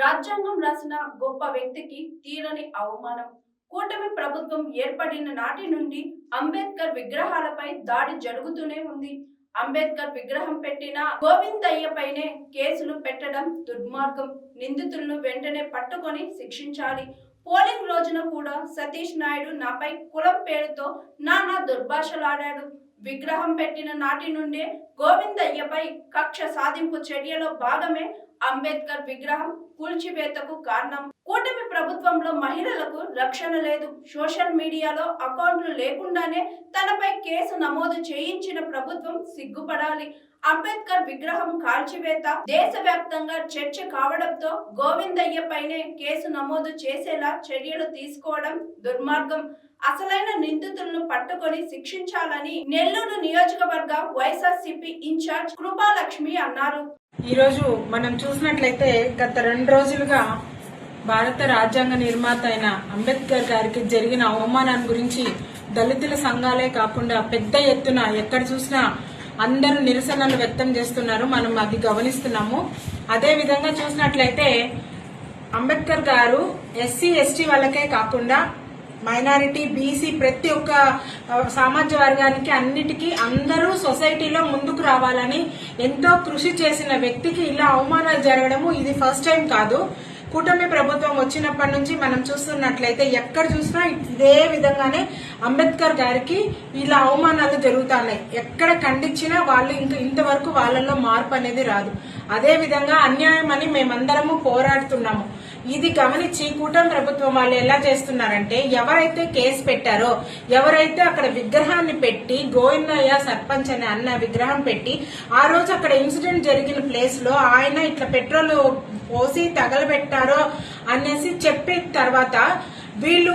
రాజ్యాంగం రాసిన గొప్ప వ్యక్తికి తీరని అవమానం. కూటమి ప్రభుత్వం ఏర్పడిన నాటి నుండి అంబేద్కర్ విగ్రహాలపై దాడి జరుగుతూనే ఉంది. అంబేద్కర్ విగ్రహం పెట్టిన గోవిందయ్యపైనే కేసులు పెట్టడం దుర్మార్గం. నిందితులను వెంటనే పట్టుకొని శిక్షించాలి. పోలింగ్ రోజున కూడా సతీష్ నాయుడు నాపై కులం పేరుతో నానా దుర్భాషలాడాడు. విగ్రహం పెట్టిన నాటి నుండే గోవిందయ్యపై కక్ష సాధింపు చర్యలో భాగమే అంబేద్కర్ విగ్రహం కూల్చివేతకు కారణం. కూటమి ప్రభుత్వంలో మహిళలకు రక్షణ లేదు. సోషల్ మీడియాలో అకౌంట్లు లేకుండానే తనపై కేసు నమోదు చేయించిన ప్రభుత్వం సిగ్గుపడాలి. అంబేద్కర్ విగ్రహం కాల్చివేత దేశవ్యాప్తంగా చర్చ కావడంతో గోవిందయ్య పైనే కేసు నమోదు చేసేలా చర్యలు తీసుకోవడం దుర్మార్గం. అసలైన నిందితులను పట్టుకొని శిక్షించాలని నెల్లూరు నియోజకవర్గ వైఎస్ఆర్సీపీ ఇన్ఛార్జ్ కృపాలక్ష్మి అన్నారు. ఈరోజు మనం చూసినట్లయితే గత రెండు రోజులుగా భారత రాజ్యాంగ నిర్మాత అయిన అంబేద్కర్ గారికి జరిగిన అవమానాన్ని గురించి దళితుల సంఘాలే కాకుండా పెద్ద ఎత్తున ఎక్కడ చూసినా అందరూ నిరసనలు వ్యక్తం చేస్తున్నారు. మనం అది గమనిస్తున్నాము. అదే విధంగా చూసినట్లయితే అంబేద్కర్ గారు ఎస్సీ ఎస్టీ వాళ్ళకే కాకుండా మైనారిటీ బీసీ ప్రతి ఒక్క ఆ, సామాజిక వర్గానికి అన్నిటికీ అందరూ సొసైటీలో ముందుకు రావాలని ఎంతో కృషి చేసిన వ్యక్తికి ఇలా అవమానాలు జరగడము ఇది ఫస్ట్ టైం కాదు. కూటమి ప్రభుత్వం వచ్చినప్పటి నుంచి మనం చూస్తున్నట్లయితే ఎక్కడ చూసినా ఇదే విధంగానే అంబేద్కర్ గారికి ఇలా అవమానాలు జరుగుతున్నాయి. ఎక్కడ ఖండించినా వాళ్ళు ఇంకా ఇంతవరకు వాళ్ళల్లో మార్పు అనేది రాదు. అదే విధంగా అన్యాయం అని మేమందరము పోరాడుతున్నాము. ఇది గమనించి కూటమి ప్రభుత్వం వాళ్ళు ఎలా చేస్తున్నారంటే ఎవరైతే కేసు పెట్టారో ఎవరైతే అక్కడ విగ్రహాన్ని పెట్టి గోవిందయ్య సర్పంచ్ అనే అన్న విగ్రహం పెట్టి ఆ రోజు అక్కడ ఇన్సిడెంట్ జరిగిన ప్లేస్లో ఆయన ఇట్లా పెట్రోల్ పోసి తగలబెట్టారో అనేసి చెప్పిన తర్వాత వీళ్ళు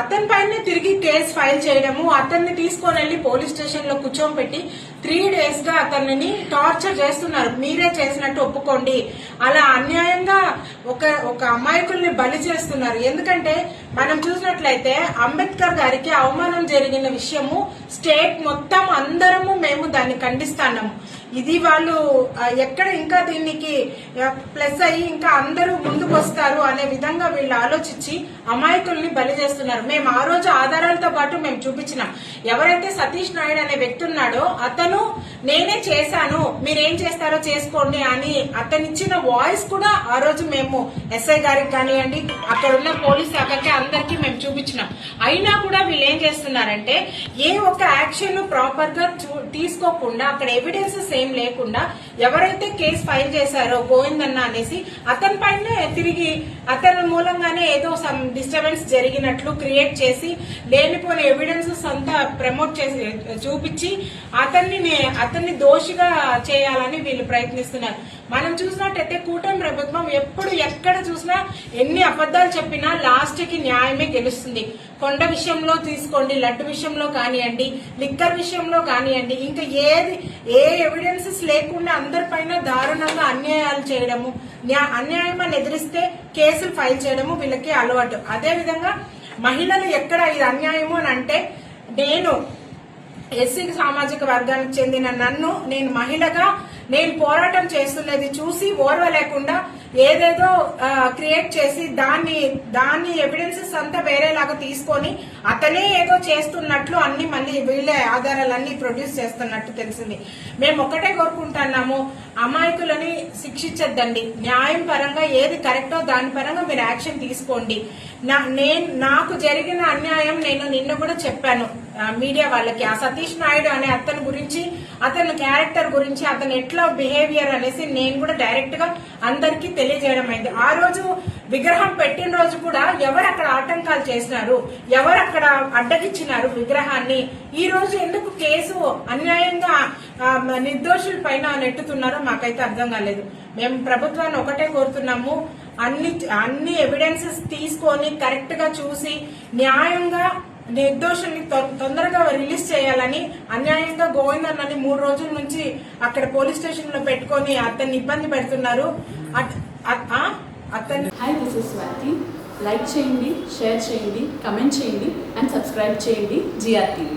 అతని పైన తిరిగి కేసు ఫైల్ చేయడము అతన్ని తీసుకొని వెళ్ళి పోలీస్ స్టేషన్లో కూర్చోబెట్టి త్రీ డేస్గా అతన్ని టార్చర్ చేస్తున్నారు. మీరే చేసినట్టు ఒప్పుకోండి. అలా అన్యాయంగా ఒక ఒక అమాయకుల్ని బలి చేస్తున్నారు. ఎందుకంటే మనం చూసినట్లయితే అంబేద్కర్ గారికి అవమానం జరిగిన విషయము స్టేట్ మొత్తం అందరము మేము దాన్ని ఖండిస్తున్నాము. ఇది వాళ్ళు ఎక్కడ ఇంకా దీనికి ప్లస్ అయ్యి ఇంకా అందరూ ముందుకు వస్తారు అనే విధంగా వీళ్ళు ఆలోచించి అమాయకుల్ని బలి చేస్తున్నారు. మేము ఆ రోజు ఆధారాలతో పాటు మేము చూపించినాం. ఎవరైతే సతీష్ నాయుడు అనే వ్యక్తి ఉన్నాడో అతను నేనే చేశాను మీరేం చేస్తారో చేసుకోండి అని అతనిచ్చిన వాయిస్ కూడా ఆ రోజు మేము ఎస్ఐ గారికి కానివ్వండి అక్కడ ఉన్న పోలీస్ శాఖకి అందరికీ మేము చూపించినాం. అయినా కూడా వీళ్ళు ఏం చేస్తున్నారంటే ఏ ఒక్క యాక్షన్ ప్రాపర్గా చూ- తీసుకోకుండా అక్కడ ఎవిడెన్సెస్ ఏం లేకుండా ఎవరైతే కేసు ఫైల్ చేశారో గోవిందన్న అనేసి అతని పైన తిరిగి అతని మూలంగానే ఏదో సమ్ డిస్టర్బెన్స్ జరిగినట్లు క్రియేట్ చేసి లేనిపోయిన ఎవిడెన్సెస్ అంతా ప్రమోట్ చేసి చూపించి అతన్ని అతన్ని దోషిగా చేయాలని వీళ్ళు ప్రయత్నిస్తున్నారు. మనం చూసినట్టయితే కూటమి ప్రభుత్వం ఎప్పుడు ఎక్కడ చూసినా ఎన్ని అబద్ధాలు చెప్పినా లాస్ట్కి న్యాయమే గెలుస్తుంది. కొండ విషయంలో తీసుకోండి లడ్డు విషయంలో కానివ్వండి లిక్కర్ విషయంలో కానివ్వండి ఇంకా ఏది ఏ ఎవిడెన్సెస్ లేకుండా అందరిపైన దారుణంగా అన్యాయాలు చేయడము అన్యాయమని అన్యాయం అని ఎదిరిస్తే కేసులు ఫైల్ చేయడము వీళ్ళకి అలవాటు. అదే విధంగా మహిళలు ఎక్కడ ఇది అన్యాయము అని అంటే నేను ఎస్సీ సామాజిక వర్గానికి చెందిన నన్ను నేను మహిళగా నేను పోరాటం చేస్తున్నది చూసి ఓర్వలేకుండా ఏదేదో క్రియేట్ చేసి దాన్ని దాన్ని ఎవిడెన్సెస్ అంతా వేరేలాగా తీసుకొని అతనే ఏదో చేస్తున్నట్లు అన్ని మళ్ళీ వీళ్ళే ఆధారాలన్నీ ప్రొడ్యూస్ చేస్తున్నట్టు తెలిసింది. మేము ఒకటే కోరుకుంటున్నాము అమాయకులని శిక్షించద్దండి. న్యాయం పరంగా ఏది కరెక్టో దాని పరంగా మీరు యాక్షన్ తీసుకోండి. నా నేను నాకు జరిగిన అన్యాయం నేను నిన్న కూడా చెప్పాను మీడియా వాళ్ళకి. ఆ సతీష్ నాయుడు అనే అతని గురించి అతని క్యారెక్టర్ గురించి అతను ఎట్లా బిహేవియర్ అనేసి నేను కూడా డైరెక్ట్గా అందరికీ తెలియజేయడం అయింది ఆ రోజు విగ్రహం పెట్టిన రోజు కూడా ఎవరు అక్కడ ఆటంకాలు చేసినారు? ఎవరు అక్కడ అడ్డగిచ్చినారు విగ్రహాన్ని? ఈ రోజు ఎందుకు కేసు అన్యాయంగా నిర్దోషుల పైన నెట్టుతున్నారో మాకైతే అర్థం కాలేదు. మేము ప్రభుత్వాన్ని ఒకటే కోరుతున్నాము. అన్ని అన్ని ఎవిడెన్సెస్ తీసుకొని కరెక్ట్గా చూసి న్యాయంగా నిర్దోషుల్ని తొందరగా రిలీజ్ చేయాలని అన్యాయంగా గోవిందన్నని మూడు రోజుల నుంచి అక్కడ పోలీస్ స్టేషన్లో పెట్టుకొని అతన్ని ఇబ్బంది పెడుతున్నారు. అతన్ని hi this is Swathi like చేయండి షేర్ చేయండి కమెంట్ చేయండి అండ్ సబ్స్క్రైబ్ చేయండి జిఆర్ టీవీ